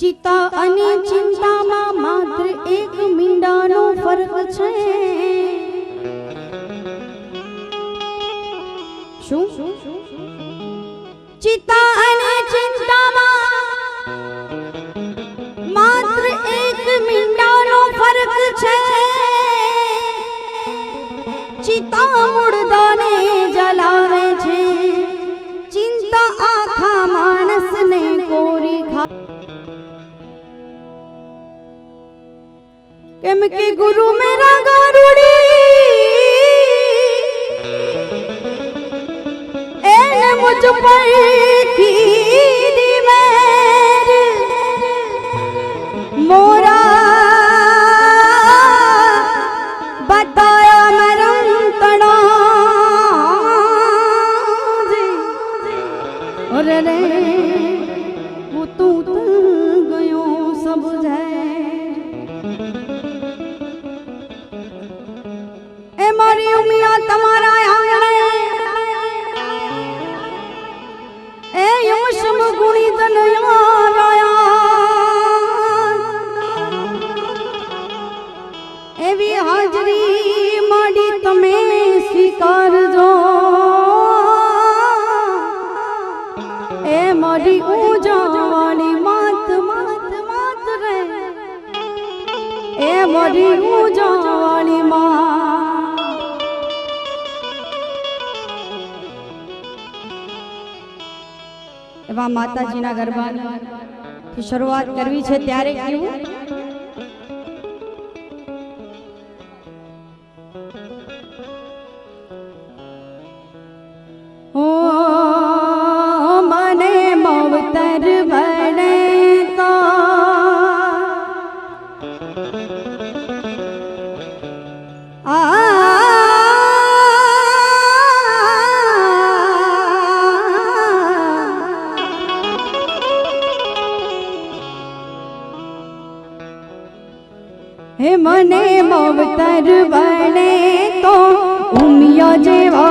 ચિતા અને ચિંતામાં માત્ર એક મીંડાનો ફર્ક છે. શું? ચિતા અને ચિંતામાં માત્ર એક મીંડાનો ફરક છે. ચિતા મૂળદાને એમ કે ગુરુ મેરા ગારુડી એને મુજ પર એ મારી ઉજાણી માત માત માત રે. એ મારી ઉજાણી માં એવા માતાજીના ગરબાની શરૂઆત કરવી છે ત્યારે કેવું? હે મને મવતર બને તો ઉમિયા જેવા